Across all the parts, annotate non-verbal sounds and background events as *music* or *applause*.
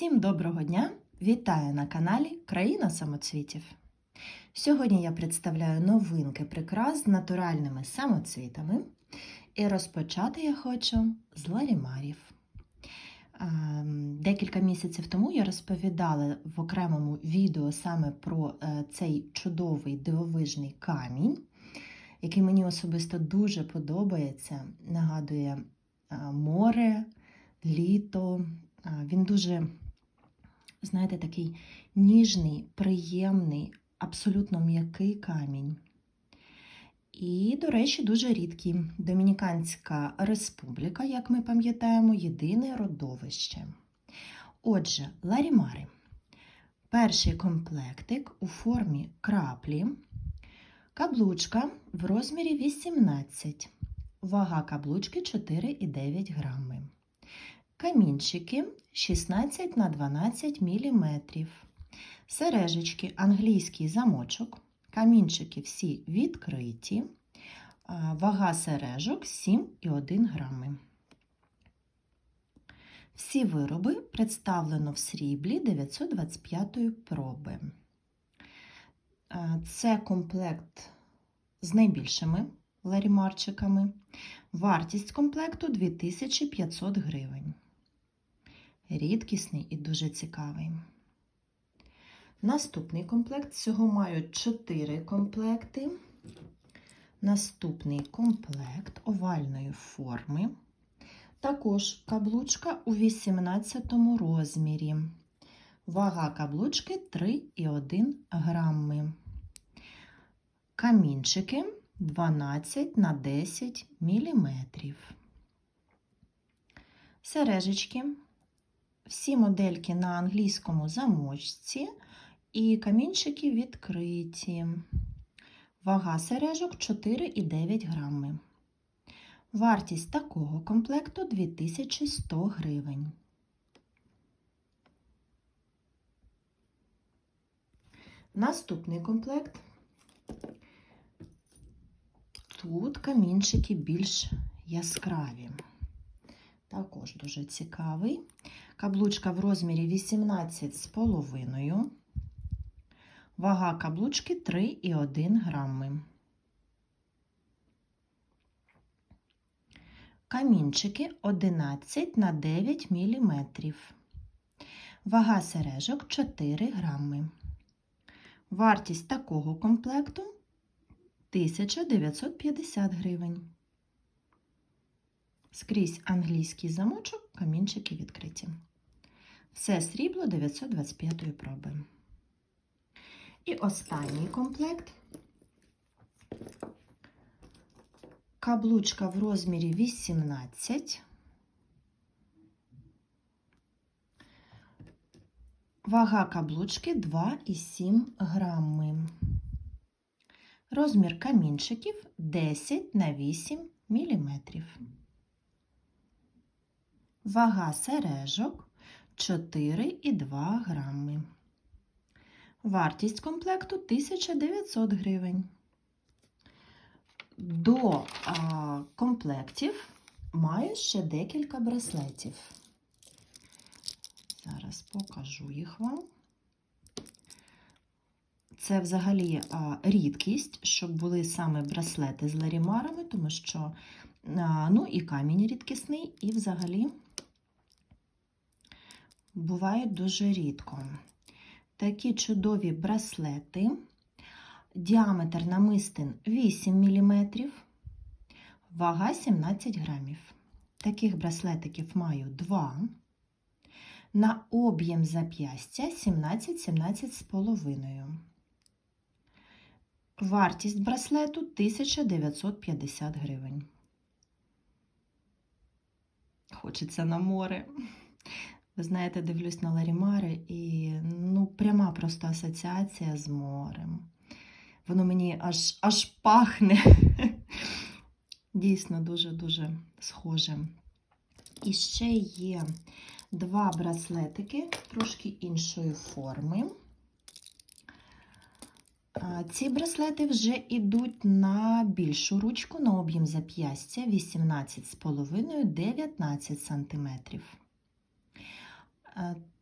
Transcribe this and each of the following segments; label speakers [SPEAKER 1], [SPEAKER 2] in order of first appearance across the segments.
[SPEAKER 1] Всім доброго дня! Вітаю на каналі Країна самоцвітів. Сьогодні я представляю новинки прикрас з натуральними самоцвітами. І розпочати я хочу з ларімарів. Декілька місяців тому я розповідала в окремому відео саме про е, цей чудовий дивовижний камінь, який мені особисто дуже подобається. Нагадує море, літо. Він дуже, знаєте, такий ніжний, приємний, абсолютно м'який камінь. І, до речі, дуже рідкий. Домініканська республіка, як ми пам'ятаємо, єдине родовище. Отже, ларімари. Перший комплектик у формі краплі, каблучка в розмірі 18, вага каблучки 4,9 грами. Камінчики 16 на 12 мм. Сережечки англійський замочок. Камінчики всі відкриті. Вага сережок 7,1 грами. Всі вироби представлено в сріблі 925 проби. Це комплект з найбільшими ларімарчиками. Вартість комплекту 2500 гривень. Рідкісний і дуже цікавий. Наступний комплект. Всього мають 4 комплекти. Наступний комплект овальної форми. Також каблучка у 18 розмірі. Вага каблучки 3,1 грами. Камінчики 12 на 10 міліметрів. Сережечки. Всі модельки на англійському замочці і камінчики відкриті. Вага сережок 4,9 грами. Вартість такого комплекту 2100 гривень. Наступний комплект. Тут камінчики більш яскраві. Також дуже цікавий. Каблучка в розмірі 18 з половиною. Вага каблучки 3,1 грами. Камінчики 11 на 9 мм. Вага сережок 4 грами. Вартість такого комплекту 1950 гривень. Скрізь англійський замочок, камінчики відкриті. Все срібло 925 проби. І останній комплект. Каблучка в розмірі 18. Вага каблучки 2,7 грами. Розмір камінчиків 10 на 8 міліметрів. Вага сережок 4,2 грами. Вартість комплекту 1900 гривень. До а, комплектів маю ще декілька браслетів. Зараз покажу їх вам. Це взагалі а, рідкість, щоб були саме браслети з ларімарами, тому що а, ну, і камінь рідкісний, і взагалі бувають дуже рідко. Такі чудові браслети. Діаметр намистин 8 мм, вага 17 грамів. Таких браслетиків маю 2. На об'єм зап'ястя 17-17 з половиною. Вартість браслету 1950 гривень. Хочеться на море. Знаєте, дивлюсь на Ларімари і ну, пряма просто асоціація з морем. Воно мені аж аж пахне. *laughs* Дійсно, дуже-дуже схоже. І ще є два браслетики трошки іншої форми. Ці браслети вже йдуть на більшу ручку, на об'єм зап'ястя 18,5-19 см.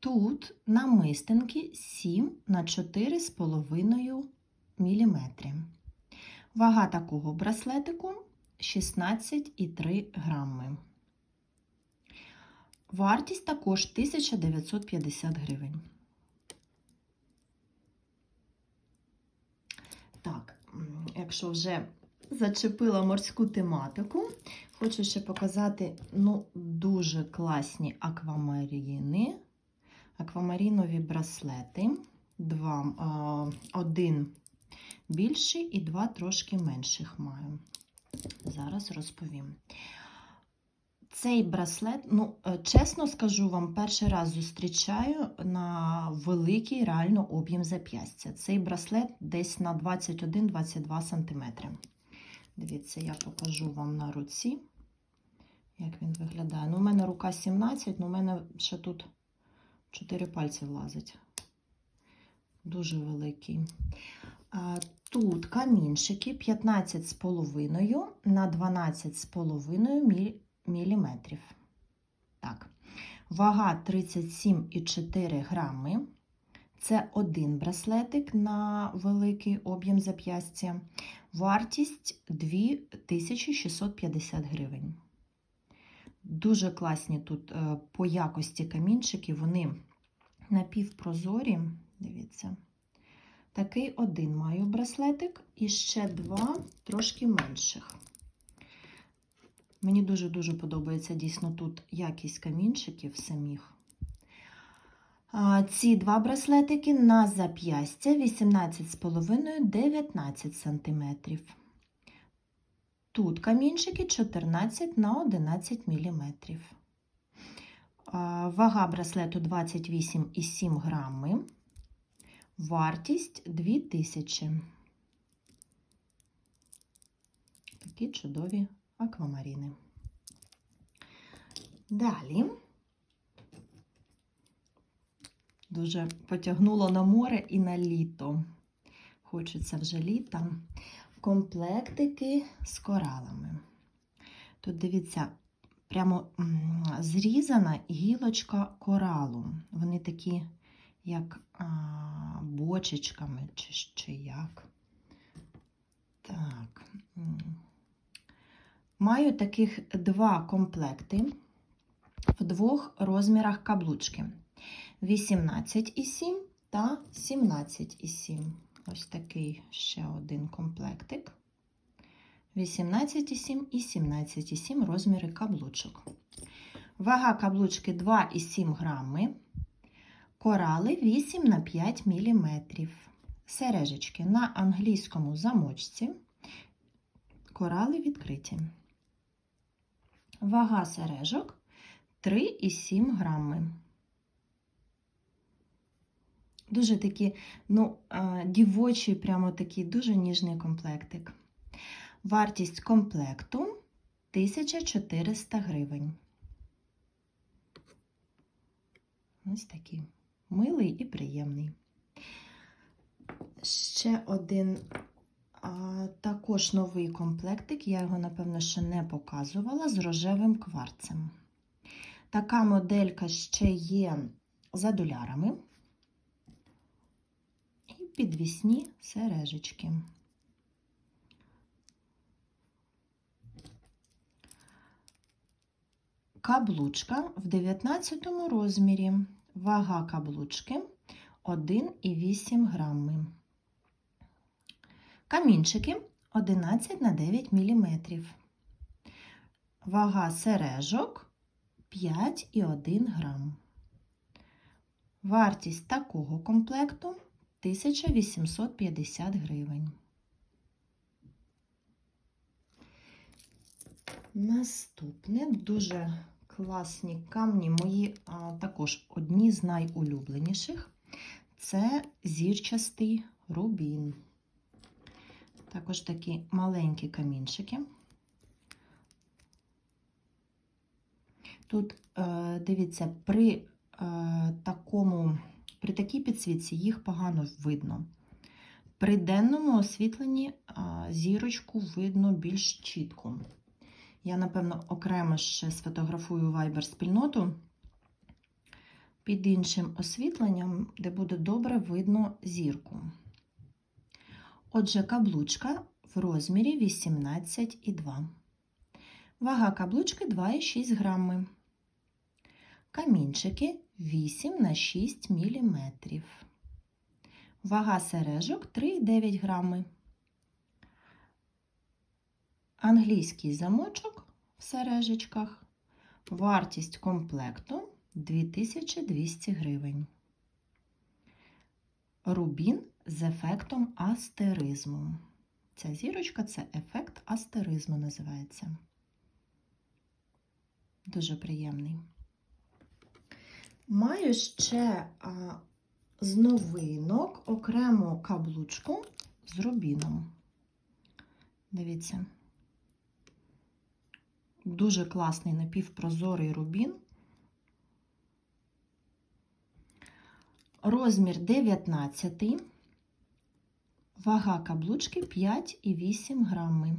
[SPEAKER 1] Тут намистинки 7 на 4,5 мм. Вага такого браслетику 16,3 грами. Вартість також 1950 гривень. Так, якщо вже зачепила морську тематику, хочу ще показати ну, дуже класні аквамаріни, аквамарінові браслети. Два, один більший і два трошки менших маю. Зараз розповім. Цей браслет, ну, е, чесно скажу вам, перший раз зустрічаю на великий реально об'єм зап'ястя. Цей браслет десь на 21-22 см. Дивіться, я покажу вам на руці, як він виглядає. Ну, у мене рука 17, але у мене ще тут 4 пальці влазить. Дуже великий. Тут камінчики 15,5 на 12,5 міль міліметрів. Так, вага 37,4 грами. Це один браслетик на великий об'єм зап'ястя. Вартість 2650 гривень. Дуже класні тут е, по якості камінчики, вони напівпрозорі. Дивіться. Такий один маю браслетик і ще два трошки менших. Мені дуже-дуже подобається дійсно тут якість камінчиків самих. Ці два браслетики на зап'ястя 18,5-19 см. Тут камінчики 14 на 11 мм. Вага браслету 28,7 грами. Вартість 2000. Такі чудові аквамаріни. Далі дуже потягнуло на море і на літо. Хочеться вже літа. Комплектики з коралами. Тут дивіться, прямо зрізана гілочка коралу. Вони такі, як а, бочечками, чи, чи як. Так. Маю таких два комплекти в двох розмірах каблучки: 18,7 та 17,7. Ось такий ще один комплектик. 18,7 і 17,7 розміри каблучок. Вага каблучки 2,7 грами. Корали 8 на 5 мм. Сережечки на англійському замочці. Корали відкриті. Вага сережок 3,7 грами. Дуже такі, ну, дівочий, прямо такий дуже ніжний комплектик. Вартість комплекту 1400 гривень. Ось такий милий і приємний. Ще один а, також новий комплектик, я його, напевно, ще не показувала з рожевим кварцем. Така моделька ще є за долярами. Підвісні сережечки. Каблучка в 19 розмірі. Вага каблучки 1,8 грами. Камінчики 11 на 9 мм. Вага сережок 5,1 грам. Вартість такого комплекту 1850 гривень. Наступне дуже класні камні, мої а, також одні з найулюбленіших. Це зірчастий рубін. Також такі маленькі камінчики. Тут, е, дивіться, при е, такому, при такій підсвітці їх погано видно. При денному освітленні зірочку видно більш чітко. Я, напевно, окремо ще сфотографую Viber спільноту, під іншим освітленням, де буде добре видно зірку. Отже, каблучка в розмірі 18,2. Вага каблучки 2,6 грами. Камінчики 8 на 6 мм. Вага сережок 3,9 грами. Англійський замочок в сережечках. Вартість комплекту 2200 гривень. Рубін з ефектом астеризму. Ця зірочка це ефект астеризму називається. Дуже приємний. Маю ще а, з новинок окрему каблучку з рубіном. Дивіться. Дуже класний напівпрозорий рубін. Розмір 19. Вага каблучки 5,8 грами.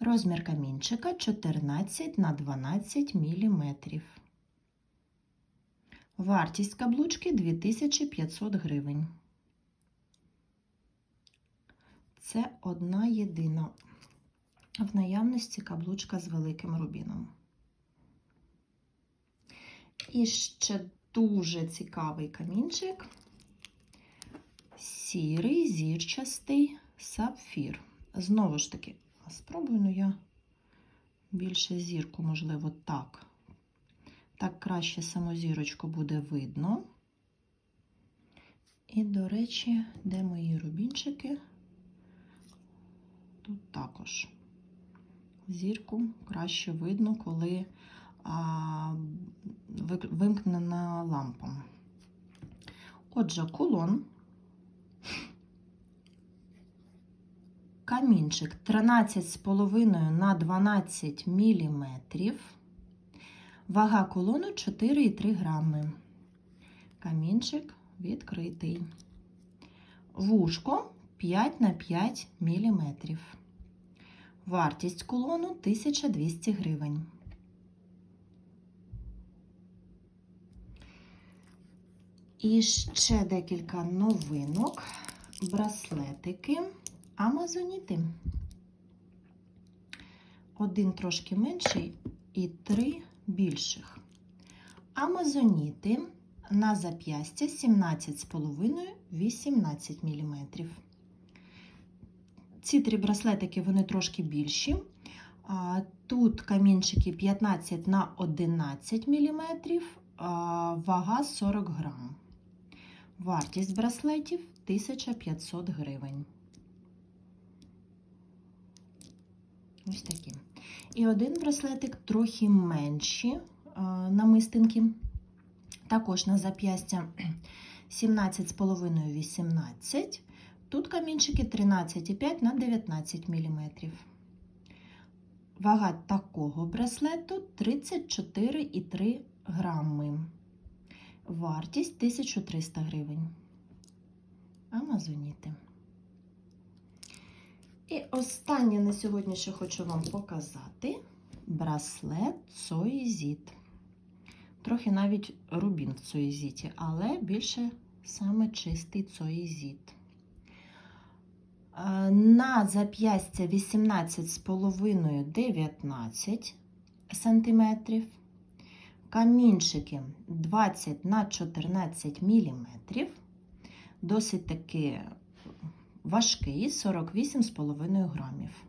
[SPEAKER 1] Розмір камінчика 14 на 12 мм. Вартість каблучки 2500 гривень. Це одна єдина в наявності каблучка з великим рубіном. І ще дуже цікавий камінчик. Сірий зірчастий сапфір. Знову ж таки, спробую ну я більше зірку, можливо, так. Так краще саму зірочку буде видно. І, до речі, де мої рубінчики? Тут також зірку краще видно, коли а, вимкнена лампа. Отже, кулон, камінчик 13,5 на 12 мм, вага кулону 4,3 грами. Камінчик відкритий. Вушко 5 на 5 мм. Вартість кулону 1200 гривень. І ще декілька новинок, браслетики, амазоніти. Один трошки менший і три більших. Амазоніти на зап'ястя 17,5-18 мм. Ці три браслетики вони трошки більші. Тут камінчики 15 на 11 мм, вага 40 грам. Вартість браслетів 1500 гривень. Ось такі. І один браслетик трохи менші намистинки. Також на зап'ястя *clears throat* 17,5-18. Тут камінчики 13,5 на 19 мм. Вага такого браслету 34,3 грами. Вартість 1300 гривень. Амазоніти. І останнє на сьогодні, що хочу вам показати, браслет Цоїзіт. Трохи навіть рубін в цоїзіті, але більше саме чистий цоїзіт. На зап'ястя 18,5-19 см. Камінчики 20 на 14 мм. Досить таки важкий 48,5 грамів.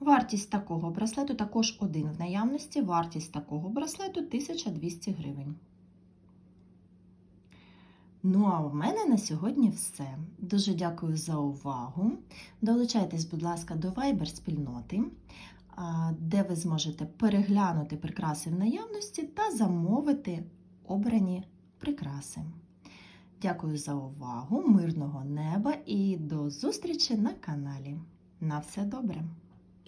[SPEAKER 1] Вартість такого браслету також один в наявності. Вартість такого браслету 1200 гривень. Ну, а в мене на сьогодні все. Дуже дякую за увагу. Долучайтесь, будь ласка, до Viber спільноти, де ви зможете переглянути прикраси в наявності та замовити обрані прикраси. Дякую за увагу, мирного неба і до зустрічі на каналі. На все добре!